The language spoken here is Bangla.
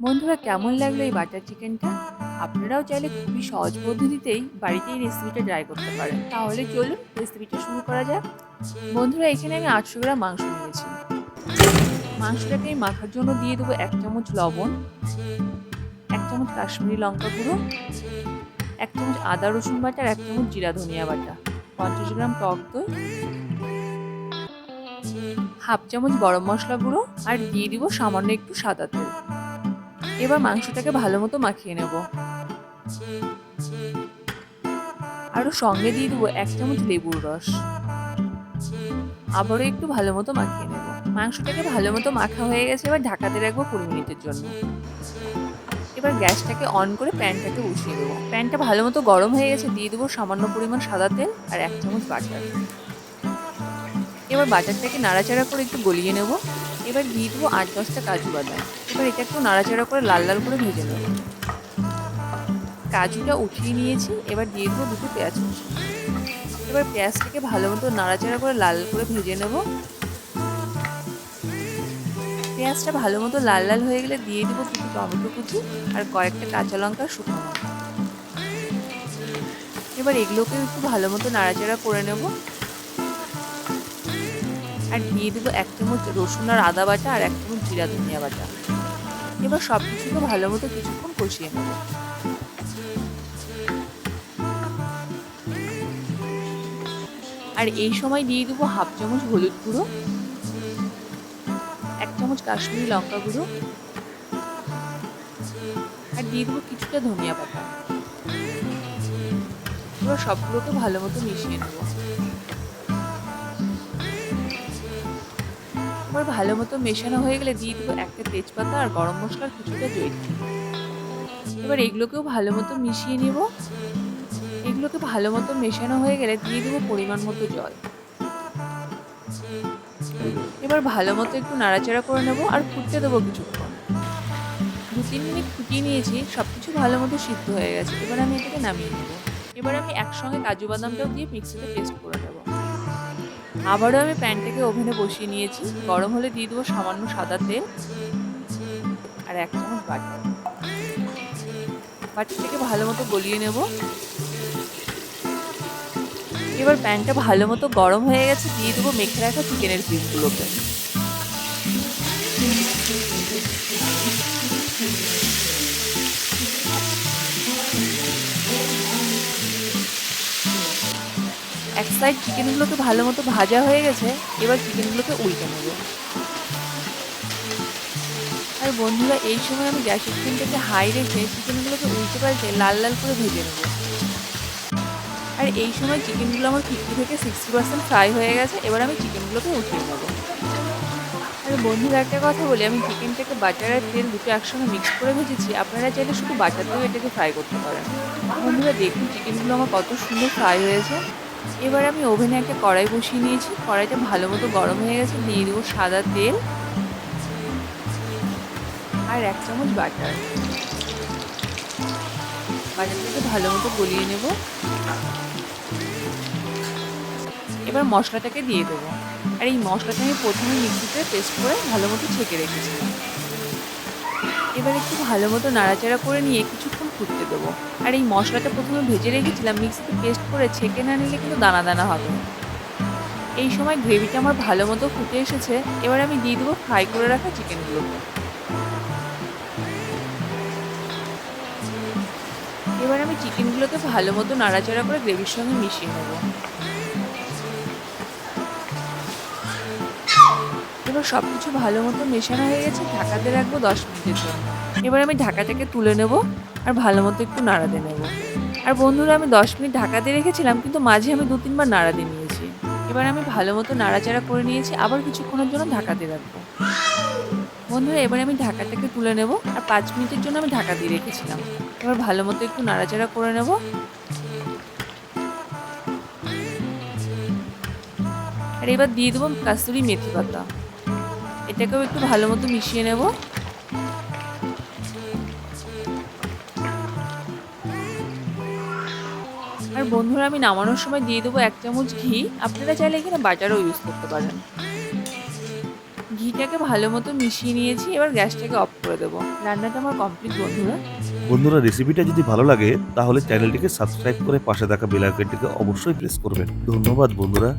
বন্ধুরা, কেমন লাগল এই বাটার চিকেনটা? আপনারাও চাইলে খুবই সহজ পদ্ধতিতেই বাড়িতে এই রেসিপিটা ট্রাই করতে পারেন। তাহলে চলুন রেসিপিটা শুরু করা যাক। বন্ধুরা, এখানে আমি আটশো গ্রাম মাংস নিয়েছি। মাংসটাকে মাখার জন্য দিয়ে দেবো এক চামচ লবণ, এক চামচ কাশ্মীরি লঙ্কা গুঁড়ো, এক চামচ আদা রসুন বাটা এক চামচ জিরা ধনিয়া বাটা। পঞ্চাশ গ্রাম টক দই, হাফ চামচ গরম মশলা গুঁড়ো আর দিয়ে দিব সামান্য একটু সাদা তেল। এবার মাংসটাকে ভালো মতো মাখিয়ে নেব। আরও সঙ্গে দিয়ে দেবো এক চামচ লেবুর রস। আবারও একটু ভালো মতো মাখিয়ে নেব। মাংসটাকে ভালো মতো মাখা হয়ে গেছে, এবার ঢাকাতে রাখব কুড়ি মিনিটের জন্য। এবার গ্যাসটাকে অন করে প্যানটাকে বসিয়ে দেবো। প্যানটা ভালো মতো গরম হয়ে গেছে, দিয়ে দেবো সামান্য পরিমাণ সাদা তেল আর এক চামচ বাটার। এবার বাটারটাকে নাড়াচাড়া করে একটু গলিয়ে নেব। এবার দিয়ে দেবো আট দশটা কাজু বাদাম। এবার এটা একটু নাড়াচাড়া করে লাল লাল করে ভেজে নেব। কাজুটা উঠিয়ে নিয়েছি, এবার দিয়ে দেবো দুটো পেঁয়াজ এবার পেঁয়াজটাকে ভালো মতো নাড়াচাড়া করে লাল করে ভেজে নেব। পেঁয়াজটা ভালো মতো লাল লাল হয়ে গেলে দিয়ে দেবো কিছু টমেটো কুচি আর কয়েকটা কাঁচা লঙ্কা শুকনো এবার এগুলোকে একটু ভালো মতো নাড়াচাড়া করে নেব। আর দিয়ে দেবো এক চামচ রসুন আর আদা বাটা আর এক চামচ জিরা ধনিয়া বাটা। এবার সব কিছুকে ভালো মতো কিছুক্ষণ কষিয়ে নেব। আর এই সময় দিয়ে দেবো হাফ চামচ হলুদ গুঁড়ো, এক চামচ কাশ্মীরি লঙ্কা গুঁড়ো, আর দিয়ে দেবো কিছুটা ধনিয়া পাতা। এবার সবগুলোকে ভালো মতো মিশিয়ে নেব। এবার ভালো মতো মেশানো হয়ে গেলে দিয়ে দেবো একটা তেজপাতা আর গরম মশলার কিছুটা জৈত্রী এবার এগুলোকেও ভালো মতো মিশিয়ে নেব। এগুলোকে ভালো মতো মেশানো হয়ে গেলে দিয়ে দেবো পরিমাণ মতো জল। এবার ভালো মতো একটু নাড়াচাড়া করে নেব আর ফুটতে দেবো কিছুক্ষণ। দু, তিন মিনিট ফুটিয়ে নিয়েছি সব কিছু ভালো মতো সিদ্ধ হয়ে গেছে। এবার আমি এটাকে নামিয়ে নেব। এবার আমি একসঙ্গে কাজু বাদামটাও দিয়ে মিক্সিতে পেস্ট করে নেব। আবারও আমি প্যানটাকে ওভেনে বসিয়ে নিয়েছি। গরম হলে দিয়ে দেবো সামান্য সাদা তেল আর এক চামচ বাটার। বাটারটাকে ভালো মতো গলিয়ে নেব। এবার প্যানটা ভালো মতো গরম হয়ে গেছে, দিয়ে দেবো মেখে রাখা চিকেনের পিসগুলোকে এক সাইড চিকেনগুলোকে ভালো মতো ভাজা হয়ে গেছে, এবার চিকেনগুলোকে উল্টে নেব। আর বন্ধুরা, এই সময় আমি গ্যাসের ফ্লেমটাকে হাই রেখে চিকেনগুলোকে উল্টে পাল্টে লাল লাল করে ভেজে নেব। আর এই সময় চিকেনগুলো আমার ফিফটি থেকে সিক্সটি পার্সেন্ট ফ্রাই হয়ে গেছে, এবার আমি চিকেনগুলোকে উঠিয়ে নেব। আর বন্ধুরা, একটা কথা বলি, আমি চিকেনটাকে বাটার আর তেল দুটো একসঙ্গে মিক্স করে ভেজেছি, আপনারা চাইলে শুধু বাটার দিয়েও এটাকে ফ্রাই করতে পারেন। বন্ধুরা, দেখুন চিকেনগুলো আমার কত সুন্দর ফ্রাই হয়েছে। এবার আমি ওভেনে একটা কড়াই বসিয়ে নিয়েছি। কড়াইটা ভালো মতো গরম হয়ে গেছে, দিয়ে দেবো সাদা তেল আর এক চামচ বাটার। বাটারটাকে ভালো মতো গলিয়ে নেব। এবার মশলাটাকে দিয়ে দেবো। আর এই মশলাটা আমি প্রথমে মিক্সিতে পেস্ট করে ভালো মতো ছেঁকে রেখেছিলাম। এবার একটু ভালো মতো নাড়াচাড়া করে নিয়ে কিছুক্ষণ ফুটতে দেবো। আর এই মশলাটা প্রথমে ভেজে রেখেছিলাম মিক্সিতে পেস্ট করে ছেঁকে না নিলে কিন্তু দানা দানা হবে। এই সময় গ্রেভিটা আমার ভালো মতো ফুটে এসেছে, এবার আমি দিয়ে দেবো ফ্রাই করে রাখা চিকেনগুলোকে এবার আমি চিকেনগুলোকে ভালো মতো নাড়াচাড়া করে গ্রেভির সঙ্গে মিশিয়ে নেব। এবার সব কিছু ভালো মতো মেশানো হয়ে গেছে, ঢাকাতে রাখব দশ মিনিটের জন্য। এবার আমি ঢাকাটাকে তুলে নেব। আর ভালো মতো একটু নাড়াতে নেব। আর বন্ধুরা, আমি দশ মিনিট ঢাকাতে রেখেছিলাম, কিন্তু মাঝে আমি দু তিনবার নাড়াতে নিয়েছি। এবার আমি ভালো মতো নাড়াচাড়া করে নিয়েছি, আবার কিছুক্ষণের জন্য ঢাকাতে রাখব। বন্ধুরা, এবার আমি ঢাকাটাকে তুলে নেব, আর পাঁচ মিনিটের জন্য আমি ঢাকা দিয়ে রেখেছিলাম। এবার ভালো মতো একটু নাড়াচাড়া করে নেব। আর এবার দিয়ে দেবো কাস্তুরি মেথি পাতা। এটাকেও একটু ভালো মতো মিশিয়ে নেব। আর বন্ধুরা আমি নামানোর সময় দিয়ে দেবো এক চামচ ঘি। আপনারা চাইলে এখানে বাটারও ইউজ করতে পারেন। ঘিটাকে ভালো মতো মিশিয়ে নিয়েছি, এবার গ্যাসটাকে অফ করে দেবো। রান্নাটা আমার কমপ্লিট বন্ধুরা। বন্ধুরা রেসিপিটা যদি ভালো লাগে, তাহলে চ্যানেলটিকে সাবস্ক্রাইব করে পাশে থাকা বেল আইকনটিকে অবশ্যই প্রেস করবেন। ধন্যবাদ, বন্ধুরা।